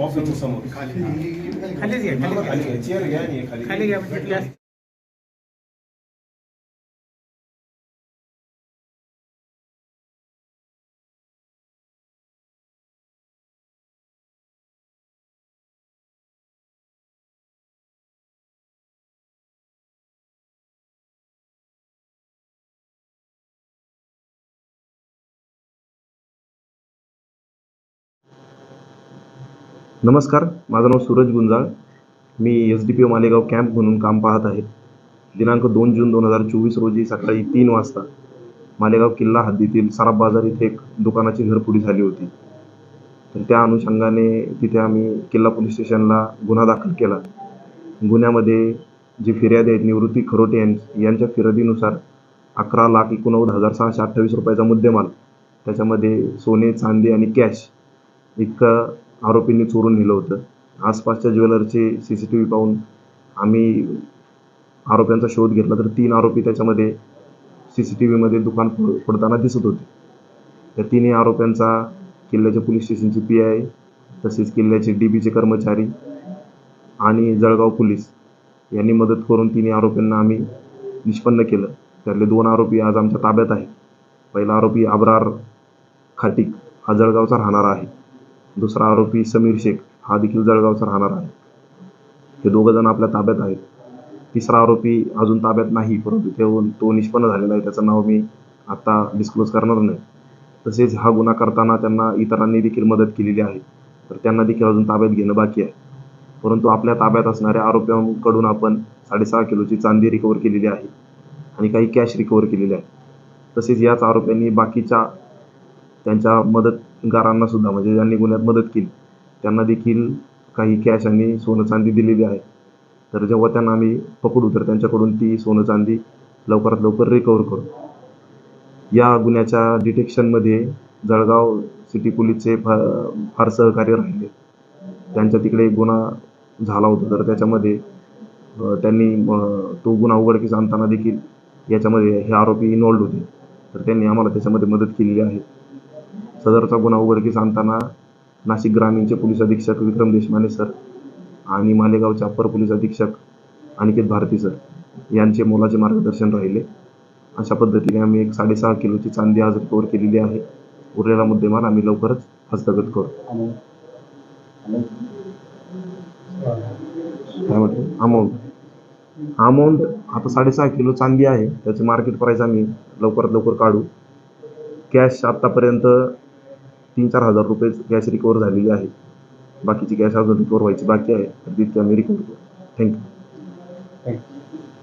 ऑफिसच्या समोर घ्या. घ्या. खाली घ्या. चेअर घ्या. आणि खाली खाली घ्या. नमस्कार माझं नाव सूरज गुंजाळ. मी S D P O Malegaon camp म्हणून काम पाहत आहे. दिनांक दोन जून दोन हजार चोवीस रोजी सकाळी तीन वाजता मालेगाव किल्ला हद्दीतील सराफ बाजार इथे एक दुकानाची घरपुडी झाली होती. तर त्या अनुषंगाने तिथे आम्ही किल्ला पोलीस स्टेशनला गुन्हा दाखल केला. गुन्ह्यामध्ये जी फिर्यादी आहेत निवृत्ती खरोटे यां यांच्या फिर्यादीनुसार अकरा लाख एकोणनव्वद हजार सहाशे अठ्ठावीस रुपयाचा मुद्देमाल त्याच्यामध्ये सोने चांदी आणि कॅश इतकं आरोपींनी चोरून नेलं होतं. आसपासच्या ज्वेलरचे सी सी टी व्ही पाहून आम्ही आरोप्यांचा शोध घेतला तर तीन आरोपी त्याच्यामध्ये सी सी टी व्हीमध्ये दुकान फोड फोडताना दिसत होते. त्या तिन्ही आरोप्यांचा किल्ल्याच्या पोलीस स्टेशनचे पी आय तसेच किल्ल्याचे डी बीचे कर्मचारी आणि जळगाव पोलीस यांनी मदत करून तिन्ही आरोपींना आम्ही निष्पन्न केलं. त्यातले दोन आरोपी आज आमच्या ताब्यात आहेत. पहिला आरोपी अब्रार खाटिक हा जळगावचा राहणारा आहे. दुसरा आरोपी समीर शेख हा देखील जळगावचा राहणार आहे. हे दोघं जण आपल्या ताब्यात आहेत. तिसरा आरोपी अजून ताब्यात नाही परंतु तो तो निष्पन्न झालेला आहे. त्याचं नाव मी आत्ता डिस्क्लोज करणार नाही. तसेच हा गुन्हा करताना त्यांना इतरांनी देखील मदत केलेली आहे. तर त्यांना देखील अजून ताब्यात घेणं बाकी आहे. परंतु आपल्या ताब्यात असणाऱ्या आरोपींकडून आपण साडेसहा किलोची चांदी रिकवर केलेली आहे आणि काही कॅश रिकवर केलेली आहे. तसेच याच आरोपींनी बाकीच्या त्यांच्या मदतगारांना सुद्धा म्हणजे ज्यांनी गुन्ह्यात मदत केली त्यांना देखील काही कॅश आणि सोनं चांदी दिलेली आहे. तर जेव्हा त्यांना आम्ही पकडू तर त्यांच्याकडून ती सोनं चांदी लवकरात लवकर रिकवर करू. या गुन्ह्याच्या डिटेक्शनमध्ये जळगाव सिटी पोलीसचे फार फार सहकार्य राहिले. त्यांच्या तिकडे एक गुन्हा झाला होता तर त्याच्यामध्ये त्यांनी तो गुन्हा उघडकीस आणताना देखील याच्यामध्ये हे आरोपी इन्वॉल्ड होते. तर त्यांनी आम्हाला त्याच्यामध्ये मदत केलेली आहे. सदरचा गुन्हा उघडकीस आणताना नाशिक ग्रामीणचे पोलीस अधीक्षक विक्रम देशमाने सर आणि मालेगावचे अप्पर पोलीस अधीक्षक अनिकेत भारती सर यांचे मोलाचे मार्गदर्शन राहिले. अशा पद्धतीने आम्ही एक साडेसहा किलोची चांदी आज रिकवर केलेली आहे. उरलेला मुद्देमाल आम्ही लवकरच हस्तगत करू. काय म्हटलं? अमाऊंट अमाऊंट आता साडेसहा किलो चांदी आहे. त्याची मार्केट प्राईस आम्ही लवकरात लवकर काढू. कॅश आत्तापर्यंत तीन चार हजार रुपये कॅश रिकवर झालेली आहे. बाकीची कॅश अजून रिकवर व्हायची बाकी आहे. तर तितकी आम्ही रिकवर करू थँक्यू